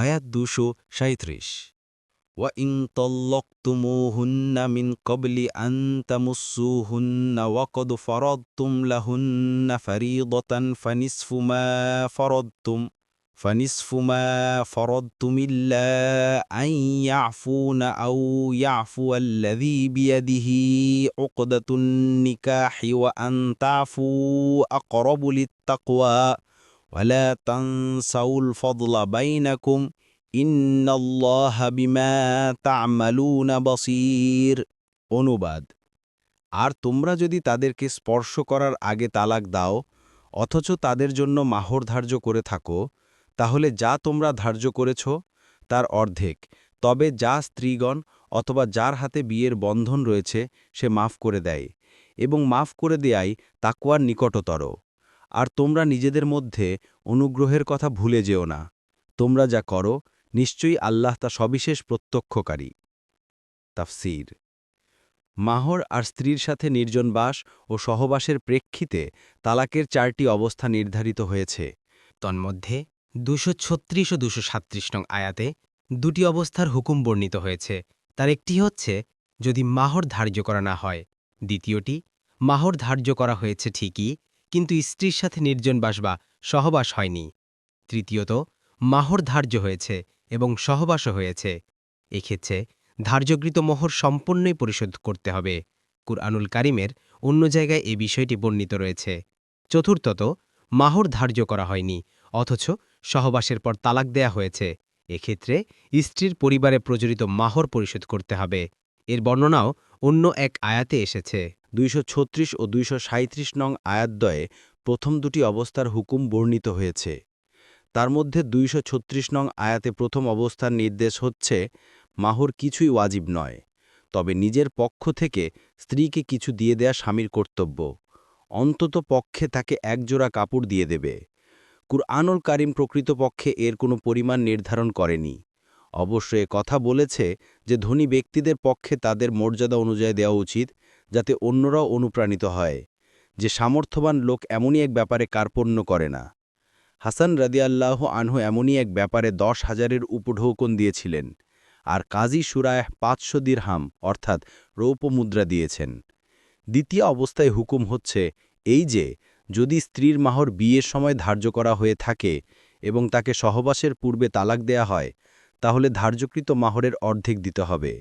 আয়াত দুশো সাঁত্রিশ وَإِن طَلَّقْتُمُوهُنَّ مِنْ قَبْلِ أَن تَمُسُّوهُنَّ وَقَدْ فَرَضْتُمْ لَهُنَّ فَرِيضَةً فَنِصْفُ مَا فَرَضْتُمْ فَنِصْفُ مَا فَرَضْتُمْ إِلَّا أَن يَعْفُونَ أَوْ يَعْفُوَ الَّذِي بِيَدِهِ عُقْدَةُ النِّكَاحِ وَأَن تَعْفُوا أَقْرَبُ لِلتَّقْوَى ওয়ালা তানসাউল ফদলা বাইনাকুম ইন্নাল্লাহ বিমা তা'মালুনা বসির অনুবাদ। আর তোমরা যদি তাদেরকে স্পর্শ করার আগে তালাক দাও, অথচ তাদের জন্য মাহর ধার্য করে থাকো, তাহলে যা তোমরা ধার্য করেছ তার অর্ধেক। তবে যা স্ত্রীগণ অথবা যার হাতে বিয়ের বন্ধন রয়েছে সে মাফ করে দেয় এবং মাফ করে দেয়াই তাকুয়ার নিকটতর। আর তোমরা নিজেদের মধ্যে অনুগ্রহের কথা ভুলে যেও না। তোমরা যা করো, নিশ্চয়ই আল্লাহ তা সবিশেষ প্রত্যক্ষকারী। তাফসির। মাহর আর স্ত্রীর সাথে নির্জনবাস ও সহবাসের প্রেক্ষিতে তালাকের চারটি অবস্থা নির্ধারিত হয়েছে। তন্মধ্যে, দুশো ছত্রিশ ও দুশো সাত্রিশ নং আয়াতে দুটি অবস্থার হুকুম বর্ণিত হয়েছে। তার একটি হচ্ছে, যদি মাহর ধার্য করা না হয়। দ্বিতীয়টি, মাহর ধার্য করা হয়েছে ঠিকই কিন্তু স্ত্রীর সাথে নির্জনবাস বা সহবাস হয়নি। তৃতীয়ত, মাহর ধার্য হয়েছে এবং সহবাসও হয়েছে। এক্ষেত্রে ধার্যকৃত মোহর সম্পূর্ণই পরিশোধ করতে হবে। কুরআনুল কারিমের অন্য জায়গায় এ বিষয়টি বর্ণিত রয়েছে। চতুর্থত, মাহর ধার্য করা হয়নি, অথচ সহবাসের পর তালাক দেয়া হয়েছে। এক্ষেত্রে স্ত্রীর পরিবারে প্রচলিত মাহর পরিশোধ করতে হবে। এর বর্ণনাও অন্য এক আয়াতে এসেছে। দুইশো ছত্রিশ ও দুইশো সাঁইত্রিশ নং আয়াতদ্বয়ে প্রথম দুটি অবস্থার হুকুম বর্ণিত হয়েছে। তার মধ্যে দুইশো ছত্রিশ নং আয়াতে প্রথম অবস্থার নির্দেশ হচ্ছে, মাহর কিছুই ওয়াজিব নয়, তবে নিজের পক্ষ থেকে স্ত্রীকে কিছু দিয়ে দেয়া স্বামীর কর্তব্য। অন্তত পক্ষে তাকে একজোড়া কাপড় দিয়ে দেবে। কুরআনুল কারিম প্রকৃতপক্ষে এর কোনো পরিমাণ নির্ধারণ করেনি। অবশ্য কথা বলেছে যে ধনী ব্যক্তিদের পক্ষে তাদের মর্যাদা অনুযায়ী দেওয়া উচিত যাতে অন্যরাও অনুপ্রাণিত হয়। যে সামর্থ্যবান লোক এমনই এক ব্যাপারে কার্পণ্য করে না। হাসান রাদিয়াল্লাহ আনহু এমনই এক ব্যাপারে দশ হাজারের উপঢৌকন দিয়েছিলেন আর কাজী সুরায় পাঁচশো দিরহাম অর্থাৎ রৌপ মুদ্রা দিয়েছেন। দ্বিতীয় অবস্থায় হুকুম হচ্ছে এই যে, যদি স্ত্রীর মাহর বিয়ের সময় ধার্য করা হয়ে থাকে এবং তাকে সহবাসের পূর্বে তালাক দেয়া হয়, তাহলে ধার্যকৃত মাহরের অর্ধেক দিতে হবে।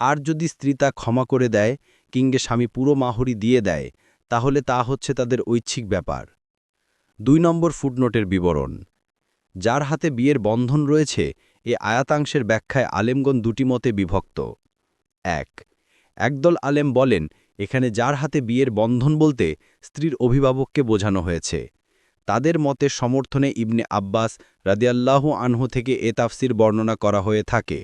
আর যদি স্ত্রী তা ক্ষমা করে দেয়, কিংগে স্বামী পুরো মাহরি দিয়ে দেয়, তাহলে তা হচ্ছে তাদের ঐচ্ছিক ব্যাপার। দুই নম্বর ফুটনোটের বিবরণ। যার হাতে বিয়ের বন্ধন রয়েছে, এ আয়াতাংশের ব্যাখ্যায় আলেমগণ দুটি মতে বিভক্ত। এক, একদল আলেম বলেন, এখানে যার হাতে বিয়ের বন্ধন বলতে স্ত্রীর অভিভাবককে বোঝানো হয়েছে। তাদের মতে সমর্থনে ইবনে আব্বাস রাদিয়াল্লাহু আনহু থেকে এ তাফসির বর্ণনা করা হয়ে থাকে।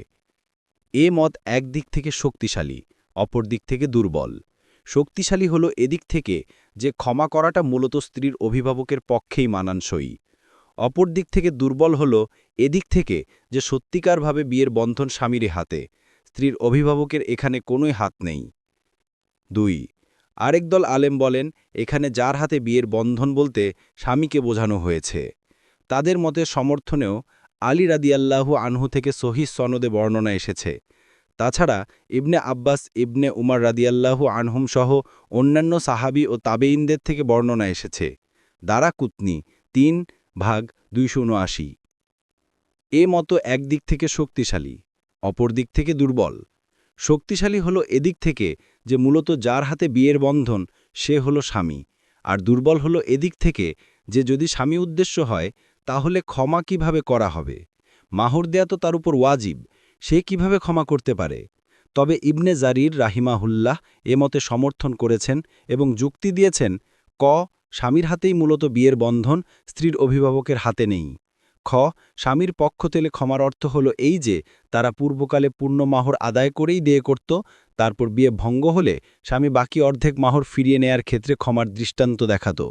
এ মত একদিক থেকে শক্তিশালী, অপর দিক থেকে দুর্বল। শক্তিশালী হল এদিক থেকে যে ক্ষমা করাটা মূলত স্ত্রীর অভিভাবকের পক্ষেই মানানসই। অপর দিক থেকে দুর্বল হল এদিক থেকে যে সত্যিকারভাবে বিয়ের বন্ধন স্বামীর হাতে, স্ত্রীর অভিভাবকের এখানে কোনোই হাত নেই। দুই, আরেক দল আলেম বলেন, এখানে যার হাতে বিয়ের বন্ধন বলতে স্বামীকে বোঝানো হয়েছে। তাদের মতে সমর্থনেও আলী রাদিয়াল্লাহু আনহু থেকে সহি সনদে বর্ণনা এসেছে। তাছাড়া ইবনে আব্বাস, ইবনে উমার রাদিয়াল্লাহু আনহুম সহ অন্যান্য সাহাবি ও তাবেইনদের থেকে বর্ণনা এসেছে। দারা কুতনি, তিন ভাগ দুইশো উনআশি। এ মতো একদিক থেকে শক্তিশালী, অপর দিক থেকে দুর্বল। শক্তিশালী হলো এদিক থেকে যে মূলত যার হাতে বিয়ের বন্ধন, সে হলো স্বামী, আর দুর্বল হলো এদিক থেকে যে যদি স্বামী উদ্দেশ্য হয় তাহলে ক্ষমা কীভাবে করা হবে? মাহর দেয়া তো তার উপর ওয়াজিব, সে কীভাবে ক্ষমা করতে পারে? তবে ইবনে জারির রাহিমাহুল্লাহ এ মতে সমর্থন করেছেন এবং যুক্তি দিয়েছেন, ক, স্বামীর হাতেই মূলত বিয়ের বন্ধন, স্ত্রীর অভিভাবকের হাতে নেই। খ, স্বামীর পক্ষ তেলে ক্ষমার অর্থ হল এই যে, তারা পূর্বকালে পূর্ণ মাহর আদায় করেই দিয়ে করত, তারপর বিয়ে ভঙ্গ হলে স্বামী বাকি অর্ধেক মাহর ফিরিয়ে নেয়ার ক্ষেত্রে ক্ষমার দৃষ্টান্ত দেখাত।